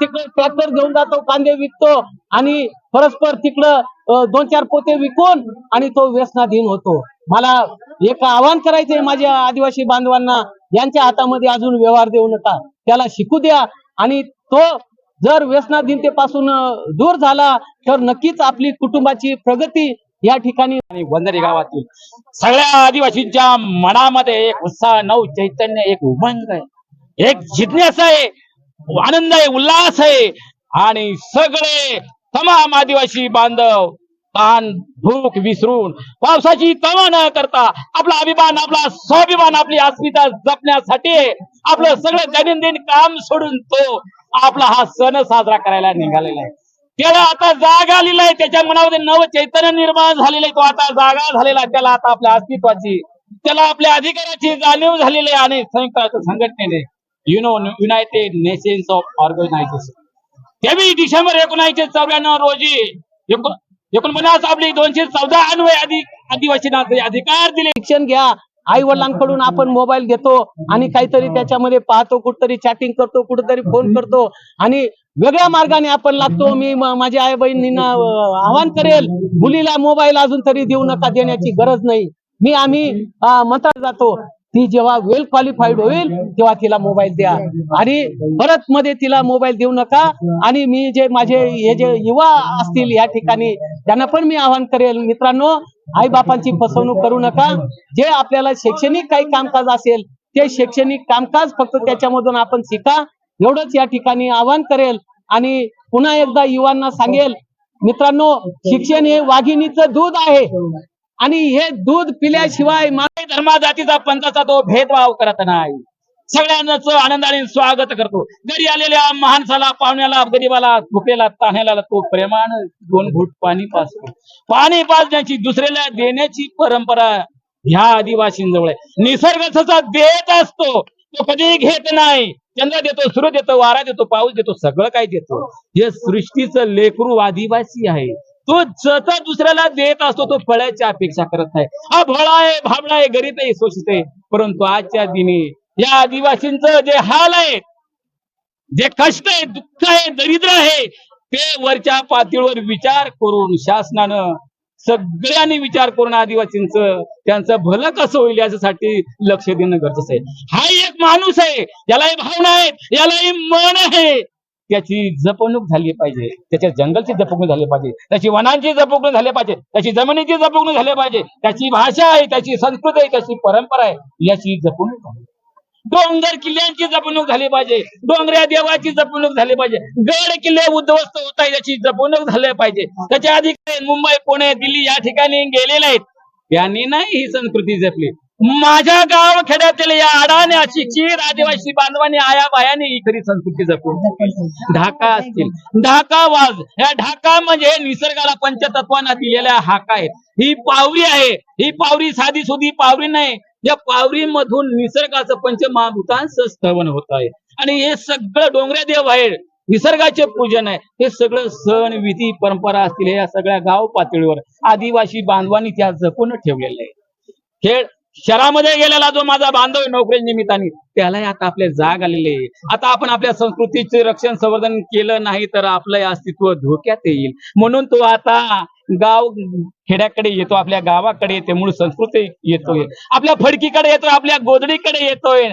तिकडे ट्रॅक्टर घेऊन जातो कांदे विकतो आणि परस्पर तिकडं दोन चार पोते विकून आणि तो व्यसनाधीन होतो. मला एक आवाहन करायचंय माझ्या आदिवासी बांधवांना यांच्या हातामध्ये अजून व्यवहार देऊ नका. त्याला शिकू द्या आणि तो जर व्यसनाधीनतेपासून दूर झाला तर नक्कीच आपली कुटुंबाची प्रगती या ठिकाणी आणि वंदरी गावातील सगळ्या आदिवासींच्या मनामध्ये एक उत्साह नऊ चैतन्य एक उमंग आहे. एक जिज्ञासा आहे. आनंद आहे उल्हास आहे. आणि सगळे तमाम आदिवासी बांधव ताण भूक विसरून पावसाची तमा न करता आपला अभिमान आपला स्वाभिमान आपली अस्मिता जपण्यासाठी आपलं सगळं दैनंदिन काम सोडून तो आपला हा सण साजरा करायला निघालेला आहे. त्याला आता जाग आलेला आहे. त्याच्या मनामध्ये नव चैतन्य निर्माण झालेलं आहे. तो आता जागा झालेला त्याला आता आपल्या अस्तित्वाची त्याला आपल्या अधिकाराची जाणीव झालेली आहे. आणि संयुक्त राष्ट्र संघटनेने UNO United Nations of Organisation तेवीस डिसेंबर एकोणीसशे चौऱ्याण्णव रोजी एकोणपन्नास आपली दोनशे चौदा अन्वय आदि आदिवासींना अधिकार दिले. शिक्षण घ्या. आई वडिलांकडून आपण मोबाईल घेतो आणि काहीतरी त्याच्यामध्ये पाहतो कुठतरी चॅटिंग करतो कुठेतरी फोन करतो आणि वेगळ्या मार्गाने आपण लागतो. मी माझ्या आई बहिणींना आवाहन करेल मुलीला मोबाईल अजून तरी देऊ नका देण्याची गरज नाही. मी आम्ही अं, जातो ती जेव्हा वेल क्वालिफाईड होईल तेव्हा तिला मोबाईल द्या. आणि परत मध्ये तिला मोबाईल देऊ नका. आणि मी जे माझे हे जे युवा असतील या ठिकाणी त्यांना पण मी आवाहन करेल. मित्रांनो आई बापांची फसवणूक करू नका. जे आपल्याला शैक्षणिक काही कामकाज असेल ते शैक्षणिक कामकाज फक्त त्याच्यामधून आपण शिका. एवढंच या ठिकाणी आवाहन करेल. आणि पुन्हा एकदा युवांना सांगेल मित्रांनो शिक्षण हे वाघिणीचं दूध आहे. आणि हे दूध पिल्याशिवाय माझ्या धर्मा जातीचा पंथाचा तो भेदभाव करत नाही. सगळ्यांनाच आनंदाने स्वागत करतो. घरी आलेल्या माणसाला पाहुण्याला गरीबाला झोपेला ताण्याला तो प्रेमानं दोन घुट पाणी पाचतो पाणी पाजण्याची दुसऱ्याला देण्याची परंपरा ह्या आदिवासींजवळ आहे. निसर्ग जसा देत असतो. तो कधी घेत नाही. चंद्र देतो सूर्य देतो वारा देतो पाऊस देतो सगळं काही देतो. हे सृष्टीचं लेकरू आदिवासी आहे. तो जसा दुसऱ्याला देत असतो तो फळाची अपेक्षा करत नाही. हा भोळा आहे भाबळा आहे गरीब आहे शोषित आहे. परंतु आजच्या दिनी या आदिवासींचं जे हाल आहे जे कष्ट आहे दुःख आहे दरिद्र आहे ते वरच्या पातळीवर विचार करून शासनानं सगळ्यांनी विचार करून आदिवासींचं त्यांचं भलं कसं होईल याच्यासाठी लक्ष देणं गरजेचं आहे. हा एक माणूस आहे यालाही भावना आहेत यालाही मन आहे. त्याची जपणूक झाली पाहिजे. त्याच्या जंगलची जपणूक झाली पाहिजे. त्याची वनांची जपणूक झाली पाहिजे. त्याची जमिनीची जपणूक झाली पाहिजे. त्याची भाषा आहे त्याची संस्कृती आहे त्याची परंपरा आहे याची जपणूक झाली डोंगर किल्ल्यांची जपणूक झाली पाहिजे. डोंगऱ्या देवाची जपणूक झाली पाहिजे. गड किल्ले उद्ध्वस्त होत आहे याची जपणूक झाली पाहिजे. त्याच्या आधी मुंबई पुणे दिल्ली या ठिकाणी गेलेले आहेत. त्यांनी नाही ही संस्कृती जपली. माझ्या गाव खेड्यातील या अडाण्या शिक्षित आदिवासी बांधवाने आया बायाने ही खरी संस्कृती जपून ढाका असतील. ढाका वाज. या ढाका म्हणजे निसर्गाला पंचतत्वांना दिलेल्या हाका आहेत. ही पावरी आहे. ही पावरी साधी सुधी पावरी नाही. या पावरीमधून निसर्गाचं पंचमहाभूतांचं स्तवन होत आहे. आणि हे सगळं डोंगऱ्या देव आहे निसर्गाचे पूजन आहे. हे सगळं सण विधी परंपरा असतील या सगळ्या गाव पातळीवर आदिवासी बांधवांनी त्या जपून ठेवलेलं आहे खेळ शहरामध्ये गेलेला जो माझा बांधव आहे नोकरी निमित्ताने त्यालाही आता आपले जाग आलेले आहे. आता आपण आपल्या संस्कृतीचे रक्षण संवर्धन केलं नाही तर आपलं अस्तित्व धोक्यात येईल. म्हणून तो आता गाव खेड्याकडे येतो आपल्या गावाकडे येते मूळ संस्कृती येतोय. आपल्या फडकीकडे येतोय आपल्या गोदडीकडे येतोय.